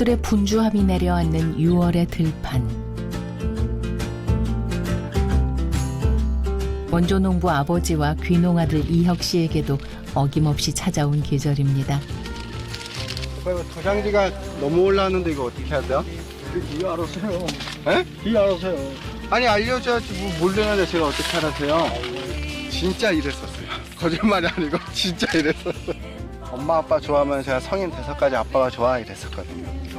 농부들의 분주함이 내려앉는 6월의 들판. 원조 농부 아버지와 귀농아들 이혁 씨에게도 어김없이 찾아온 계절입니다. 도장지가 너무 올라왔는데 이거 어떻게 해야 돼요? 이 알아서 요. 에? 이 알아서 요. 아니 알려줘야지 뭐 모르는데 제가 어떻게 알아서요? 진짜 이랬었어요. 거짓말이 아니고 진짜 이랬었어요. 엄마 아빠 좋아하면 제가 성인 돼서까지 아빠가 좋아 이랬었거든요.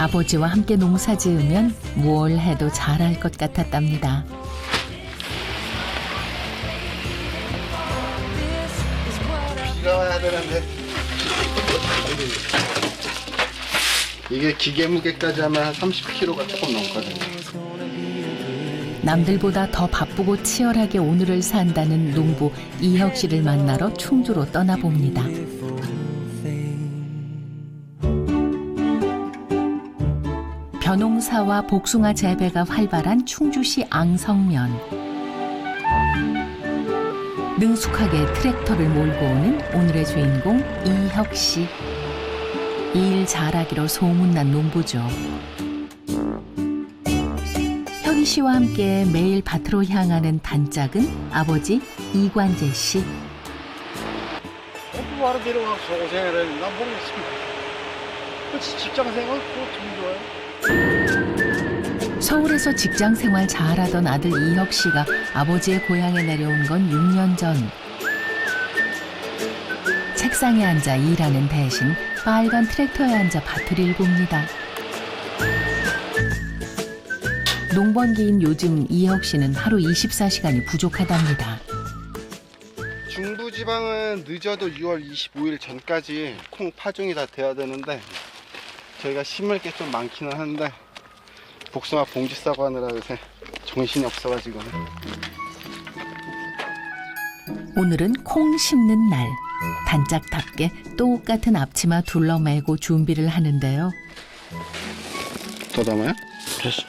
아버지와 함께 농사 지으면 무얼 해도 잘할 것 같았답니다. 비가 와야 되는데 이게 기계 무게까지 하면 한 30kg가 조금 넘거든요. 남들보다 더 바쁘고 치열하게 오늘을 산다는 농부 이혁 씨를 만나러 충주로 떠나봅니다. 농사와 복숭아 재배가 활발한 충주시 앙성면. 능숙하게 트랙터를 몰고 오는 오늘의 주인공 이혁 씨. 일 잘하기로 소문난 농부죠. 혁이 씨와 함께 매일 밭으로 향하는 단짝은 아버지 이관재 씨. 공부 하러 내려와서 고생을 했는데 난 모르겠습니다. 그 직장 생활 그거 좀 좋아요. 서울에서 직장 생활 잘하던 아들 이혁 씨가 아버지의 고향에 내려온 건 6년 전. 책상에 앉아 일하는 대신 빨간 트랙터에 앉아 밭을 일봅니다. 농번기인 요즘 이혁 씨는 하루 24시간이 부족하답니다. 중부지방은 늦어도 6월 25일 전까지 콩 파종이 다 돼야 되는데 저희가 심을 게 좀 많기는 한데 복숭아 봉지 싸고 하느라 요새 정신이 없어가지고 오늘은 콩 심는 날. 단짝답게 똑같은 앞치마 둘러매고 준비를 하는데요. 더 담아요? 됐어.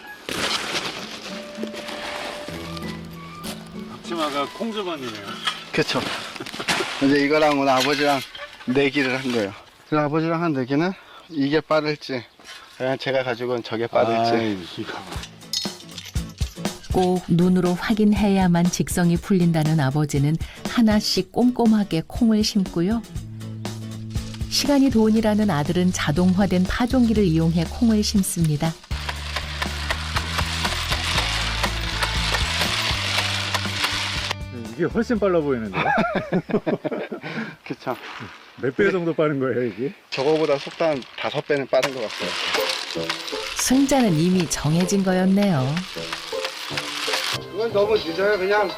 앞치마가 콩주머니네요. 그쵸 이제 이거랑 오늘 아버지랑 내기를 한 거예요 그래서 아버지랑 한 내기는 이게 빠를지 그냥 제가 가지고 온 저게 이거. 꼭 눈으로 확인해야만 직성이 풀린다는 아버지는 하나씩 꼼꼼하게 콩을 심고요. 시간이 돈이라는 아들은 자동화된 파종기를 이용해 콩을 심습니다. 이게 훨씬 빨라 보이는데요? 그쵸 몇 배 정도 빠른 거예요, 이게? 저거보다 속도 한 다섯 배는 빠른 것 같아요 승자는 이미 정해진 거였네요. 이건 너무 늦어요. 그냥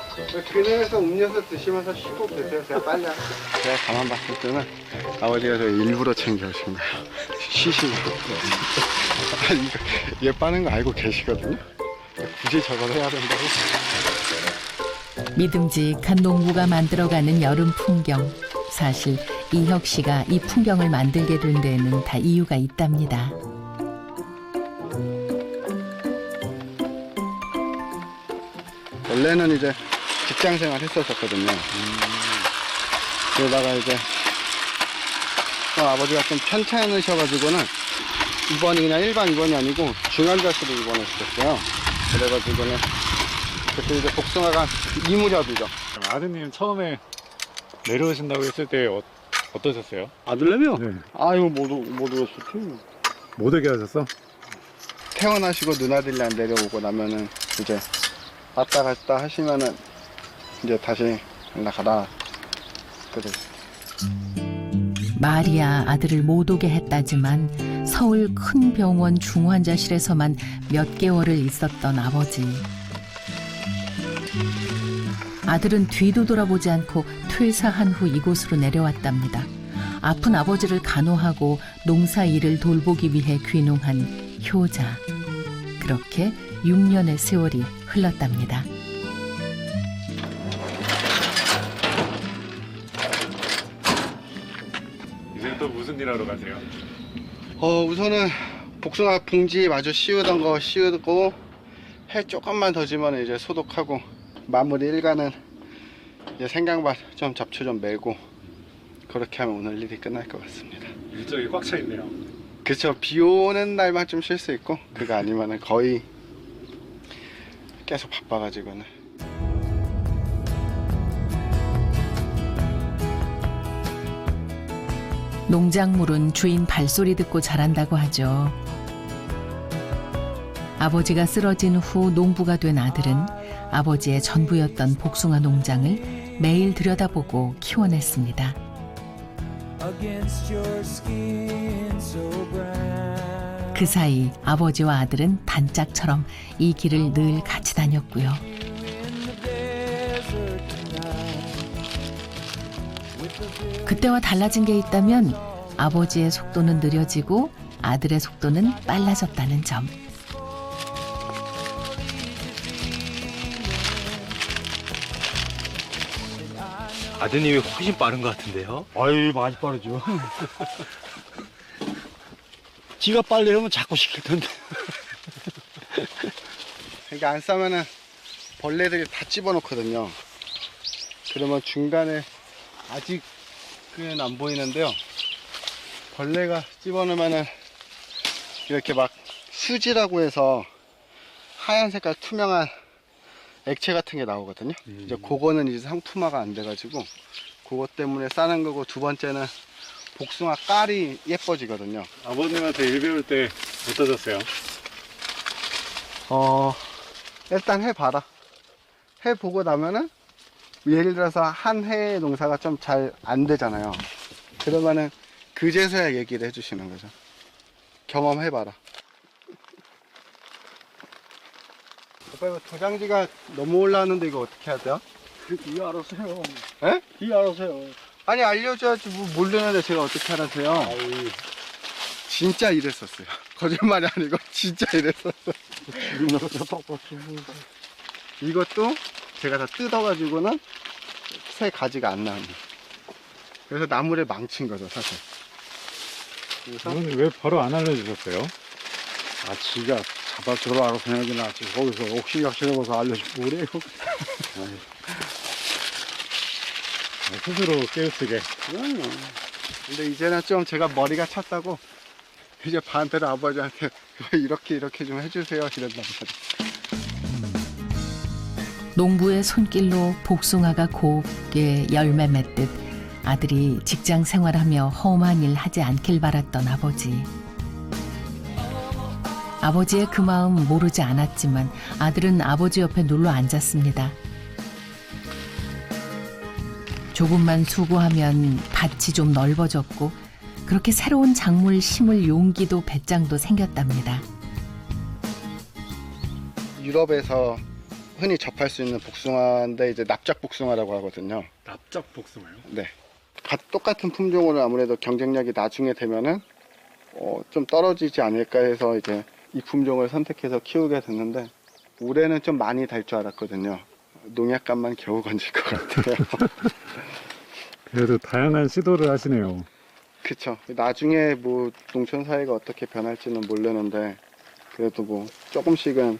그늘에서 음료수 드시면서 쉬고 계세요. 제가 빨리 할게요. 제가 가만 봤을 때는 아버지가 저 일부러 챙겨오신 거예요. 쉬시고. 아, 이거, 얘 빠는 거 알고 계시거든요. 굳이 저걸 해야 된다고? 믿음직한 농부가 만들어가는 여름 풍경. 사실 이혁 씨가 이 풍경을 만들게 된 데에는 다 이유가 있답니다. 원래는 이제 직장 생활 했었었거든요. 그러다가 이제 또 아버지가 좀 편찮으셔가지고는 입원이 그냥 일반 입원이 아니고 중환자실에 입원했었어요. 그래가지고는 그때 이제 복숭아가 이무렵이죠. 아드님 처음에 내려오신다고 했을 때 어, 어떠셨어요? 아들내미요? 네. 아유 못, 오- 못 오겠어. 못 오게 하셨어? 퇴원하시고 누나들이랑 내려오고 나면은 이제 왔다 갔다 하시면은 이제 다시 연락하라. 그래. 마리아 아들을 못 오게 했다지만 서울 큰 병원 중환자실에서만 몇 개월을 있었던 아버지. 아들은 뒤도 돌아보지 않고 퇴사한 후 이곳으로 내려왔답니다. 아픈 아버지를 간호하고 농사 일을 돌보기 위해 귀농한 효자. 그렇게 6년의 세월이 흘렀답니다. 이제 또 무슨 일 하러 가세요? 어 우선은 복숭아 봉지 마저 씌우던 거 씌우고 해 조금만 더 지면 이제 소독하고 마무리 일과는 이제 생강밭 좀 잡초 좀 메고 그렇게 하면 오늘 일이 끝날 것 같습니다. 일정이 꽉 차 있네요. 그쵸 비 오는 날만 좀 쉴 수 있고 그거 아니면은 거의 계속 바빠가지고는 농작물은 주인 발소리 듣고 자란다고 하죠. 아버지가 쓰러진 후 농부가 된 아들은 아버지의 전부였던 복숭아 농장을 매일 들여다보고 키워냈습니다. against your skin so brown. 그 사이 아버지와 아들은 단짝처럼 이 길을 늘 같이 다녔고요. 그때와 달라진 게 있다면 아버지의 속도는 느려지고 아들의 속도는 빨라졌다는 점. 아드님이 훨씬 빠른 것 같은데요? 아유 많이 빠르죠. 지가 빨리 하면 자꾸 시킬 텐데. 이게 안 싸면은 벌레들이 다 집어넣거든요. 그러면 중간에 아직은 안 보이는데요. 벌레가 집어넣으면은 이렇게 막 수지라고 해서 하얀 색깔 투명한 액체 같은 게 나오거든요. 이제 그거는 이제 상품화가 안 돼가지고 그것 때문에 싸는 거고 두 번째는 복숭아 깔이 예뻐지거든요 아버님한테 일 배울 때 어떠셨어요? 어, 일단 해봐라. 해보고 나면은, 예를 들어서 한해 농사가 좀 잘 안 되잖아요. 그러면은, 그제서야 얘기를 해주시는 거죠. 경험해봐라. 오빠, 이거 도장지가 너무 올라왔는데 이거 어떻게 해야 돼요? 이 알아서요. 에? 이 알아서요. 아니, 알려줘야지 뭐 모르는데 제가 어떻게? 아유, 진짜 이랬었어요. 거짓말이 아니고, 진짜 이랬었어요. 빡빡 이것도 제가 다 뜯어가지고는 새 가지가 안 나옵니다. 그래서 나무를 망친 거죠, 사실. 그래서 왜 바로 안 알려주셨어요? 아, 지가 잡아주러 알아서 해야지 나지. 거기서 옥신각신해봐서 알려주고 그래요. 아, 스스로 깨우치게. 그럼요. 근데 이제는 좀 제가 머리가 찼다고 이제 반대로 아버지한테 이렇게 이렇게 좀 해주세요 이런단 말이에요. 농부의 손길로 복숭아가 곱게 열매 맺듯 아들이 직장 생활하며 험한 일 하지 않길 바랐던 아버지. 아버지의 그 마음 모르지 않았지만 아들은 아버지 옆에 눌러 앉았습니다. 조금만 수고하면 밭이 좀 넓어졌고 그렇게 새로운 작물 심을 용기도 배짱도 생겼답니다. 유럽에서 흔히 접할 수 있는 복숭아인데 이제 납작 복숭아라고 하거든요. 납작 복숭아요? 네. 가- 똑같은 품종으로 아무래도 경쟁력이 나중에 되면은 어, 좀 떨어지지 않을까 해서 이제 이 품종을 선택해서 키우게 됐는데 올해는 좀 많이 달 줄 알았거든요. 농약값만 겨우 건질 것 같아요. 그래도 다양한 시도를 하시네요. 그쵸. 나중에 뭐 농촌 사회가 어떻게 변할지는 모르는데 그래도 뭐 조금씩은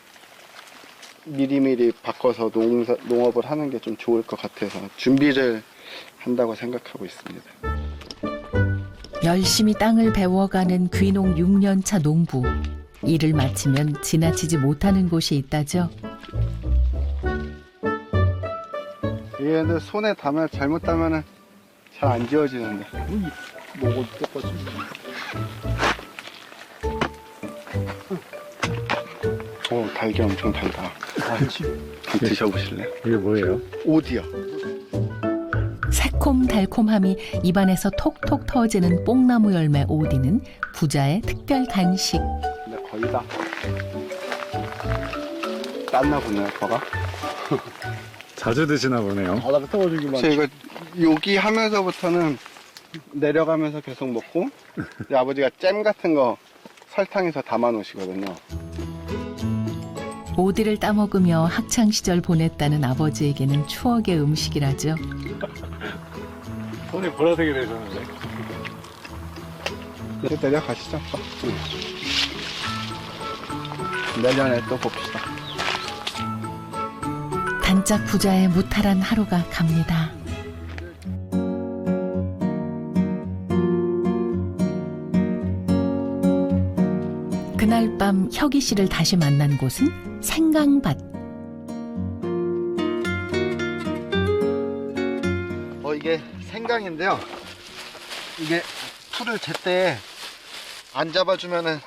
미리미리 바꿔서 농사, 농업을 하는 게 좀 좋을 것 같아서 준비를 한다고 생각하고 있습니다. 열심히 땅을 배워가는 귀농 6년차 농부. 일을 마치면 지나치지 못하는 곳이 있다죠. 얘는 손에 담아 잘못 담으면 잘 안 지워지는데. 목을 똑같이. 오, 달기 엄청 달다. 한번 드셔보실래요? 이게 뭐예요? 오디요. 새콤달콤함이 입안에서 톡톡 터지는 뽕나무 열매 오디는 부자의 특별 간식. 근데 거의 다 땄나 보네요, 거가. 자주 드시나 보네요. 그래서 이거 여기 하면서부터는 내려가면서 계속 먹고 이제 아버지가 잼 같은 거 설탕에서 담아 놓으시거든요. 오디를 따먹으며 학창 시절 보냈다는 아버지에게는 추억의 음식이라죠. 손이 보라색이 되셨는데. 이제 내려가시죠. 내년에 또 봅시다. 단짝 부자의 무탈한 하루가 갑니다. 그날 밤 혁이 씨를 다시 만난 곳은 생강밭. 어 이게 생강인데요. 이게 풀을 제때 안 잡아주면은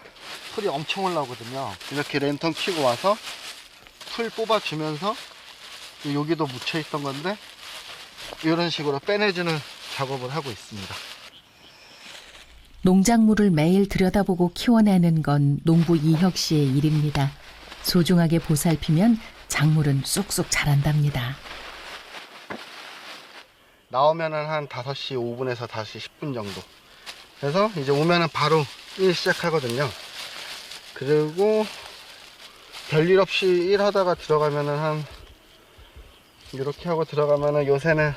풀이 엄청 올라오거든요. 이렇게 랜턴 켜고 와서 풀 뽑아주면서 여기도 묻혀 있던 건데 이런 식으로 빼내주는 작업을 하고 있습니다. 농작물을 매일 들여다보고 키워내는 건 농부 이혁 씨의 일입니다. 소중하게 보살피면 작물은 쑥쑥 자란답니다. 나오면은 한 5시 5분에서 5시 10분 정도. 그래서 이제 오면은 바로 일 시작하거든요. 그리고 별일 없이 일 하다가 들어가면은 한 이렇게 하고 들어가면은 요새는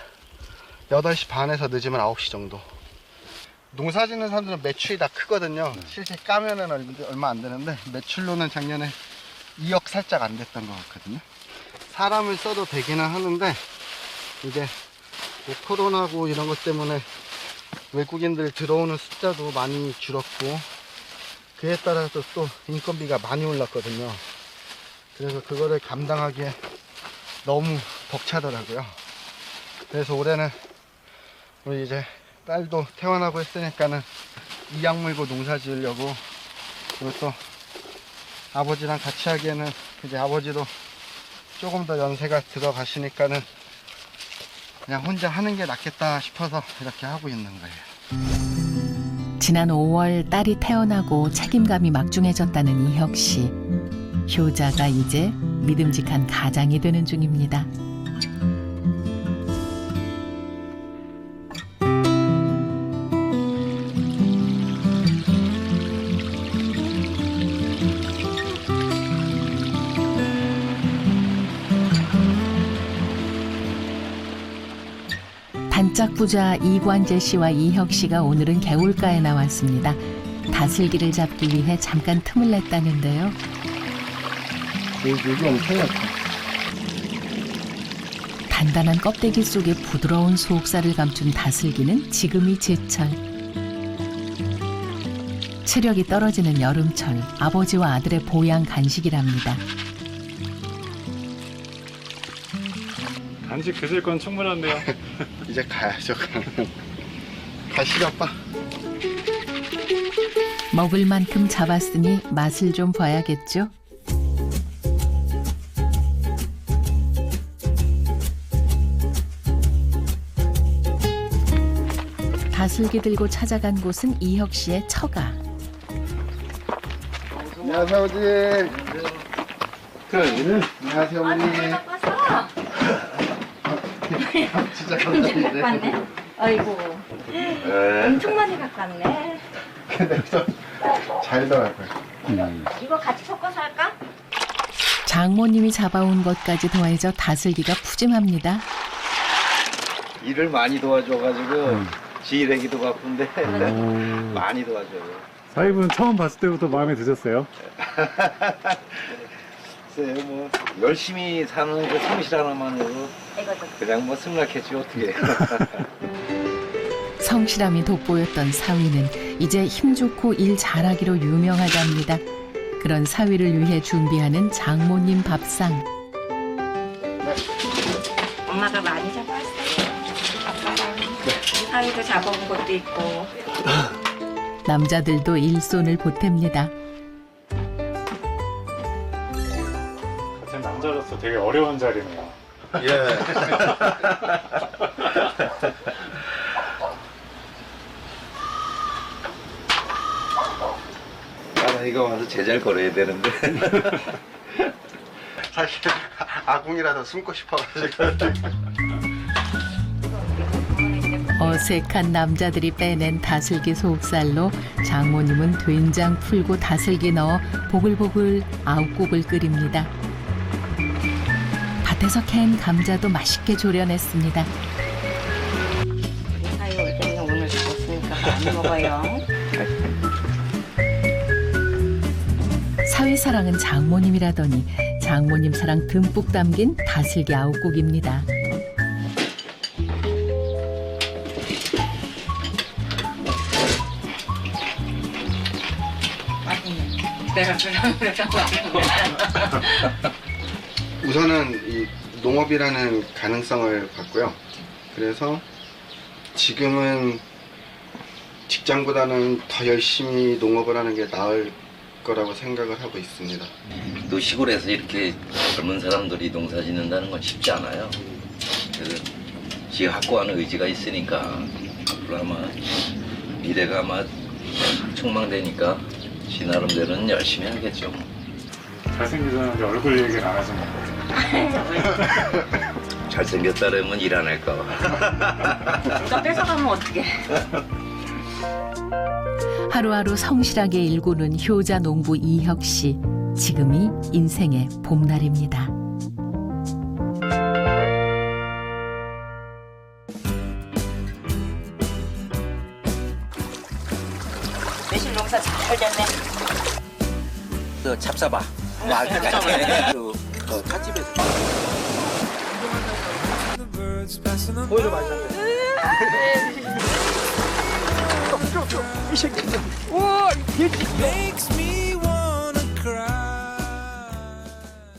8시 반에서 늦으면 9시 정도. 농사 짓는 사람들은 매출이 다 크거든요. 실제 까면은 얼- 얼마 안 되는데 매출로는 작년에 2억 살짝 안 됐던 것 같거든요. 사람을 써도 되기는 하는데 이제 뭐 코로나고 이런 것 때문에 외국인들 들어오는 숫자도 많이 줄었고 그에 따라서 또 인건비가 많이 올랐거든요. 그래서 그거를 감당하기에 너무 벅차더라고요. 그래서 올해는 우리 이제 딸도 태어나고 했으니까는 이약 물고 농사 지으려고 그리고 또 아버지랑 같이 하기에는 이제 아버지도 조금 더 연세가 들어가시니까는 그냥 혼자 하는 게 낫겠다 싶어서 이렇게 하고 있는 거예요. 지난 5월 딸이 태어나고 책임감이 막중해졌다는 이혁 씨. 효자가 이제 믿음직한 가장이 되는 중입니다. 단짝 부자 이관재 씨와 이혁 씨가 오늘은 개울가에 나왔습니다. 다슬기를 잡기 위해 잠깐 틈을 냈다는데요. 엄청. 단단한 껍데기 속에 부드러운 속살을 감춘 다슬기는 지금이 제철. 체력이 떨어지는 여름철 아버지와 아들의 보양 간식이랍니다. 간식 드실 건 충분한데요. 이제 가야죠, 그러면. 가시죠, 아빠. 먹을 만큼 잡았으니 맛을 좀 봐야겠죠. 다슬기 들고 찾아간 곳은 이혁 씨의 처가. 안녕하세요, 아버지. 안녕하세요, 어머니. 진짜 감사합니다. 왔네. 아이고. 엄청 많이 갖고 왔네. 근데 좀 잘더라고요. 이거 같이 섞어서 할까? 장모님이 잡아온 것까지 더해져 다슬기가 푸짐합니다. 일을 많이 도와줘가지고 지일하기도 바쁜데 많이 도와줘요. 사위분 처음 봤을 때부터 마음에 드셨어요? 글쎄요 뭐 열심히 사는 그 성실 하나만으로 그냥 뭐 승낙했지 어떻게. 성실함이 돋보였던 사위는 이제 힘 좋고 일 잘하기로 유명하답니다. 그런 사위를 위해 준비하는 장모님 밥상. 엄마가 많이 잡았어요. 아빠랑 사위도 잡아온 것도 있고. 남자들도 일손을 보탭니다. 남자로서 되게 어려운 자리네요. 예. 나이가 와서 제잘 걸어야 되는데. 사실 아궁이라도 숨고 싶어가지고. 어색한 남자들이 빼낸 다슬기 속살로 장모님은 된장 풀고 다슬기 넣어 보글보글 아욱국을 끓입니다. 밭에서 캔 감자도 맛있게 조려냈습니다. 우리 사위 올 때는 오늘 죽었으니까 많이 먹어요. 사위 사랑은 장모님이라더니 장모님 사랑 듬뿍 담긴 다슬기 아욱국입니다. 맛있네. 우선은 이 농업이라는 가능성을 봤고요. 그래서 지금은 직장보다는 더 열심히 농업을 하는 게 나을 거라고 생각을 하고 있습니다. 또 시골에서 이렇게 젊은 사람들이 농사 짓는다는 건 쉽지 않아요. 그래서 지 확고한 의지가 있으니까 앞으로 아마 미래가 아마 촉망되니까 지 나름대로는 열심히 하겠죠. 잘생기셨는데 얼굴 얘기를 안 하시는 거예요. 잘생겼다 그러면 일 안 할까 봐. 누가 뺏어가면 어떡해. 하루하루 성실하게 일구는 효자 농부 이혁 씨. 지금이 인생의 봄날입니다. 매실 농사 잘 됐네. 그 잡사봐. 잡사봐. 그 어, 찻집에서. The birds passing on by. makes me